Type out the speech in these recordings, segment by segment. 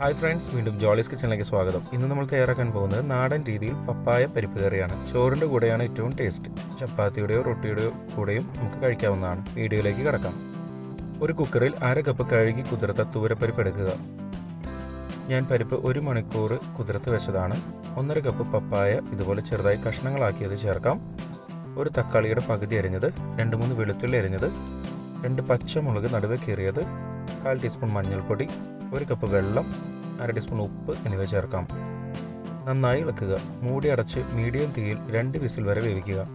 Hi friends വീണ്ടും ജോളീസ് കിച്ചണിലേക്ക് സ്വാഗതം. ഇന്ന് നമ്മൾ തയ്യാറാക്കാൻ പോകുന്നത് നാടൻ രീതിയിൽ പപ്പായ പരിപ്പ് കറിയാണ്. ചോറിന്റെ കൂടെയാണ് ഏറ്റവും ടേസ്റ്റ്. ചപ്പാത്തിയുടെയോ റൊട്ടിയുടെയോ കൂടെയും നമുക്ക് കഴിക്കാവുന്നതാണ്. വീഡിയോയിലേക്ക് കടക്കാം. ഒരു കുക്കറിൽ അര കപ്പ് കഴുകി കുതിർത്ത തൂരപ്പരിപ്പ് എടുക്കുക. ഞാൻ പരിപ്പ് ഒരു മണിക്കൂർ കുതിർത്ത് വെച്ചതാണ്. ഒന്നര കപ്പ് പപ്പായ ഇതുപോലെ ചെറുതായി കഷ്ണങ്ങളാക്കിയത് ചേർക്കാം. ഒരു തക്കാളിയുടെ പകുതി അരിഞ്ഞത് രണ്ട് മൂന്ന് വെളുത്തുള്ളി അരിഞ്ഞത് രണ്ട് പച്ചമുളക് നടുവേ കീറിയത് കാൽ ടീസ്പൂൺ മഞ്ഞൾപ്പൊടി ഒരു കപ്പ് വെള്ളം അര ടീസ്പൂൺ ഉപ്പ് എന്നിവ ചേർക്കാം. നന്നായി ഇളക്കുക. മൂടി അടച്ച് മീഡിയം തീയിൽ രണ്ട് വിസിൽ വരെ വേവിക്കുക.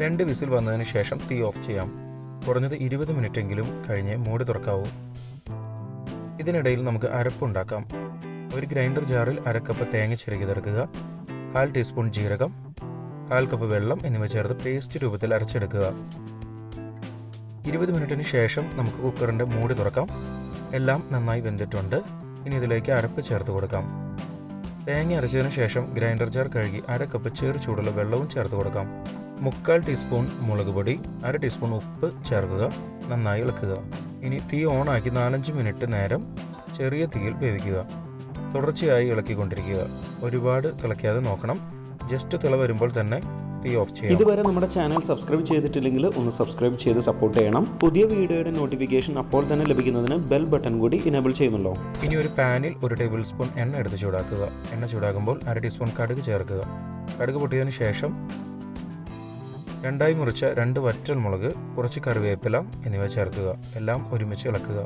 രണ്ട് വിസിൽ വന്നതിന് ശേഷം തീ ഓഫ് ചെയ്യാം. കുറഞ്ഞത് ഇരുപത് മിനിറ്റെങ്കിലും കഴിഞ്ഞ് മൂടി തുറക്കാവൂ. ഇതിനിടയിൽ നമുക്ക് അരപ്പുണ്ടാക്കാം ഒരു ഗ്രൈൻഡർ ജാറിൽ അരക്കപ്പ് കപ്പ് തേങ്ങ ചിരകിതെടുക്കുക കാൽ ടീസ്പൂൺ ജീരകം കാൽ കപ്പ് വെള്ളം എന്നിവ ചേർത്ത് പേസ്റ്റ് രൂപത്തിൽ അരച്ചെടുക്കുക. ഇരുപത് മിനിറ്റിന് ശേഷം നമുക്ക് കുക്കറിന്റെ മൂടി തുറക്കാം. എല്ലാം നന്നായി വെന്തിട്ടുണ്ട്. ഇനി ഇതിലേക്ക് അരപ്പ് ചേർത്ത് കൊടുക്കാം. തേങ്ങ അരച്ചതിന് ശേഷം ഗ്രൈൻഡർ ജാർ കഴുകി അര കപ്പ് ചെറു ചൂടുള്ള വെള്ളവും ചേർത്ത് കൊടുക്കാം. മുക്കാൽ ടീസ്പൂൺ മുളക് പൊടി അര ടീസ്പൂൺ ഉപ്പ് ചേർക്കുക. നന്നായി ഇളക്കുക. ഇനി തീ ഓണാക്കി നാലഞ്ച് മിനിറ്റ് നേരം ചെറിയ തീയിൽ വേവിക്കുക. തുടർച്ചയായി ഇളക്കിക്കൊണ്ടിരിക്കുക. ഒരുപാട് തിളയ്ക്കാതെ നോക്കണം. ജസ്റ്റ് തിള വരുമ്പോൾ തന്നെ തീ ഓഫ് ചെയ്യാം. ഇതുവരെ നമ്മുടെ ചാനൽ സബ്സ്ക്രൈബ് ചെയ്തിട്ടില്ലെങ്കിൽ ഒന്ന് സബ്സ്ക്രൈബ് ചെയ്ത് സപ്പോർട്ട് ചെയ്യണം. പുതിയ വീഡിയോയുടെ നോട്ടിഫിക്കേഷൻ അപ്പോൾ തന്നെ ലഭിക്കുന്നതിന് ബെൽ ബട്ടൺ കൂടി ഇനേബിൾ ചെയ്യുന്നുള്ളൂ ഇനി ഒരു പാനിൽ ഒരു ടേബിൾ സ്പൂൺ എണ്ണ എടുത്ത് ചൂടാക്കുക. എണ്ണ ചൂടാകുമ്പോൾ അര ടീസ്പൂൺ കടുക് ചേർക്കുക. കടുക് പൊട്ടിയതിന് ശേഷം രണ്ടായി മുറിച്ച രണ്ട് വറ്റൽ മുളക് കുറച്ച് കറിവേപ്പില എന്നിവ ചേർക്കുക. എല്ലാം ഒരുമിച്ച് ഇളക്കുക.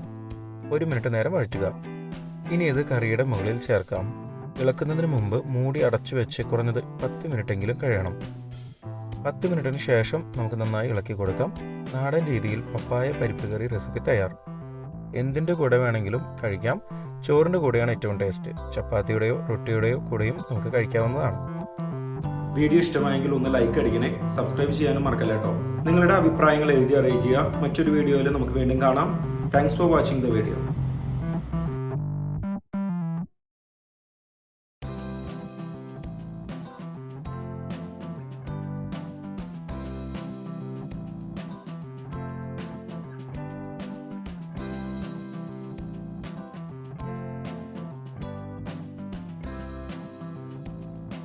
ഒരു മിനിറ്റ് നേരം വഴറ്റുക. ഇനി ഇത് കറിയുടെ മുകളിൽ ചേർക്കാം. ഇളക്കുന്നതിന് മുമ്പ് മൂടി അടച്ചു വെച്ച് കുറഞ്ഞത് പത്ത് മിനിറ്റെങ്കിലും കഴിയണം പത്ത് മിനിറ്റിന് ശേഷം നമുക്ക് നന്നായി ഇളക്കി കൊടുക്കാം. നാടൻ രീതിയിൽ പപ്പായ പരിപ്പ് കറി റെസിപ്പി തയ്യാർ. എന്തിന്റെ കൂടെ വേണമെങ്കിലും കഴിക്കാം. ചോറിന്റെ കൂടെയാണ് ഏറ്റവും ടേസ്റ്റ്. ചപ്പാത്തിയുടെയോ റൊട്ടിയുടെയോ കൂടെയും നമുക്ക് കഴിക്കാവുന്നതാണ്. വീഡിയോ ഇഷ്ടമായെങ്കിൽ ഒന്ന് ലൈക്ക് അടിക്കണേ. സബ്സ്ക്രൈബ് ചെയ്യാനും മറക്കല്ല കേട്ടോ. നിങ്ങളുടെ അഭിപ്രായങ്ങൾ എഴുതി അറിയിക്കുക. മറ്റൊരു വീഡിയോയിൽ നമുക്ക് വീണ്ടും കാണാം. Thanks for watching the video